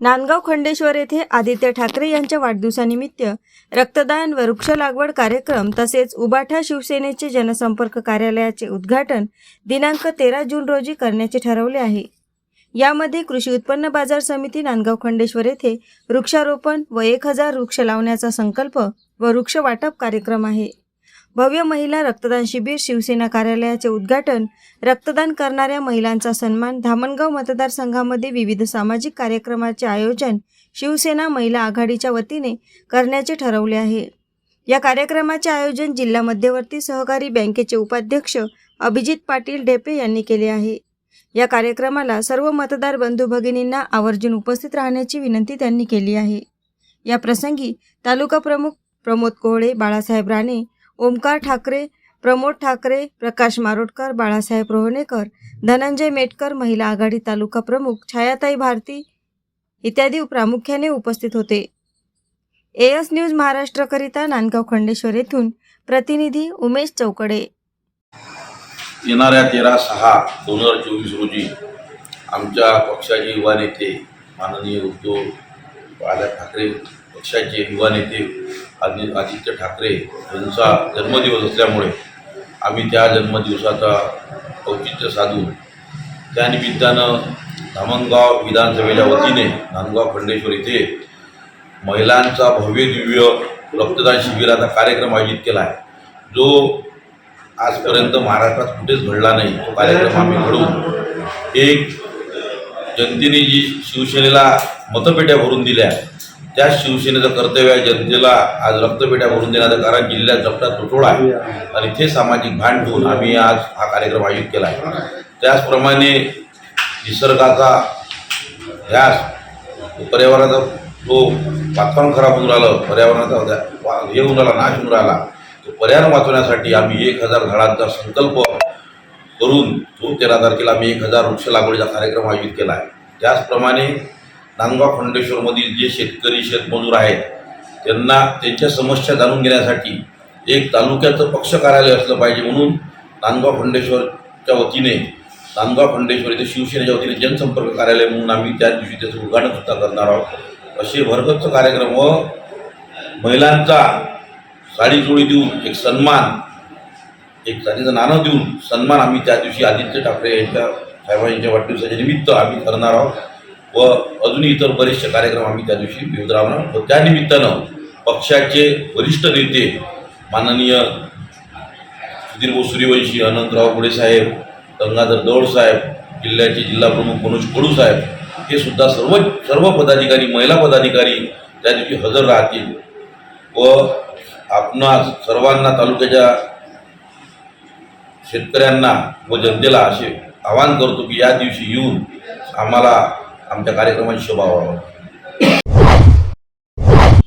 नांदगाव खंडेश्वर येथे आदित्य ठाकरे यांच्या वाढदिवसानिमित्त रक्तदान व वृक्ष लागवड कार्यक्रम तसेच उबाठा शिवसेनेचे जनसंपर्क कार्यालयाचे उद्घाटन दिनांक तेरा जून रोजी करण्याचे ठरवले आहे. यामध्ये कृषी उत्पन्न बाजार समिती नांदगाव खंडेश्वर येथे वृक्षारोपण व एक हजार वृक्ष लावण्याचा संकल्प व वृक्ष वाटप कार्यक्रम आहे. भव्य महिला रक्तदान शिबिर शिवसेना कार्यालयाचे उद्घाटन रक्तदान करणाऱ्या महिलांचा सन्मान धामणगाव मतदारसंघामध्ये विविध सामाजिक कार्यक्रमाचे आयोजन शिवसेना महिला आघाडीच्या वतीने करण्याचे ठरवले आहे. या कार्यक्रमाचे आयोजन जिल्हा मध्यवर्ती सहकारी बँकेचे उपाध्यक्ष अभिजित पाटील ढेपे यांनी केले आहे. या कार्यक्रमाला सर्व मतदार बंधू भगिनींना आवर्जून उपस्थित राहण्याची विनंती त्यांनी केली आहे. या प्रसंगी तालुका प्रमुख प्रमोद कोहळे बाळासाहेब राणे ओमकार ठाकरे प्रमोद ठाकरे प्रकाश मारोटकर बाळासाहेब रोहणेकर धनंजय मेटकर महिला आघाडी तालुका प्रमुख छायाताई भारती इत्यादी प्रामुख्याने उपस्थित होते. एएस न्यूज महाराष्ट्रकरिता नांदगाव खंडेश्वर येथून प्रतिनिधी उमेश चौकडे. येणाऱ्या तेरा सहा दोन हजार चोवीस रोजी आमच्या पक्षाचे युवा नेते माननीय उद्धव बाळासाहेब ठाकरे पक्षाचे युवा नेते आदि आदित्य ठाकरे यांचा जन्मदिवस असल्यामुळे आम्ही त्या जन्मदिवसाचा औचित्य साधून त्यानिमित्तानं धामणगाव विधानसभेच्या वतीने धामगाव खंडेश्वर येथे महिलांचा भव्य दिव्य रक्तदान शिबिराचा कार्यक्रम आयोजित केला आहे. जो आजपर्यंत महाराष्ट्रात कुठेच घडला नाही तो कार्यक्रम आम्ही घडवून एक जनतेने जी शिवसेनेला मतपेट्या भरून दिल्या त्या शिवसेनेचं कर्तव्य आहे जनतेला आज रक्तपेट्या भरून देण्याचं कारण जिल्ह्यात जपटा तुटवडा आहे. आणि ते सामाजिक भान ठेवून आम्ही आज हा कार्यक्रम आयोजित केला आहे. त्याचप्रमाणे निसर्गाचा ध्यास पर्यावरणाचा जो वातावरण खराब होऊन राहिलं पर्यावरणाचा हे होऊन राहिला नाश होऊन राहिला. तो पर्यावरण वाचवण्यासाठी आम्ही एक हजार झाडांचा संकल्प करून दोन तेरा तारखेला आम्ही एक हजार वृक्ष लागवडीचा कार्यक्रम आयोजित केला आहे. त्याचप्रमाणे नांदगाव खंडेश्वरमधील जे शेतकरी शेतमजूर आहेत त्यांना त्यांच्या समस्या जाणून घेण्यासाठी एक तालुक्याचं पक्ष कार्यालय असलं पाहिजे म्हणून नांदगाव खंडेश्वरच्या वतीने नांदगाव खंडेश्वर इथे शिवसेनेच्या वतीने जनसंपर्क कार्यालय म्हणून आम्ही त्या दिवशी त्याचं उद्घाटन सुद्धा करणार आहोत. असे भरगच्च कार्यक्रम व महिलांचा साडीचोळी देऊन एक सन्मान एक जातीचं नाणं देऊन सन्मान आम्ही त्या दिवशी आदित्य ठाकरे यांच्या साहेबांच्या वाढदिवसाच्या निमित्त आम्ही करणार आहोत. व अजूनही इतर बरेचसे कार्यक्रम आम्ही त्या दिवशी विविध राहणार व त्या निमित्तानं पक्षाचे वरिष्ठ नेते माननीय सुधीर भाऊ सूर्यवंशी अनंतराव गुडे साहेब गंगाधर दौड साहेब जिल्ह्याचे जिल्हा प्रमुख मनोज कडू साहेब हे सुद्धा सर्व सर्व पदाधिकारी महिला पदाधिकारी त्या दिवशी हजर राहतील. व आपणा सर्वांना तालुक्याच्या शेतकऱ्यांना व जनतेला असे आवाहन करतो की या दिवशी येऊन आम्हाला आमच्या कार्यक्रमाची शोभा व्हावा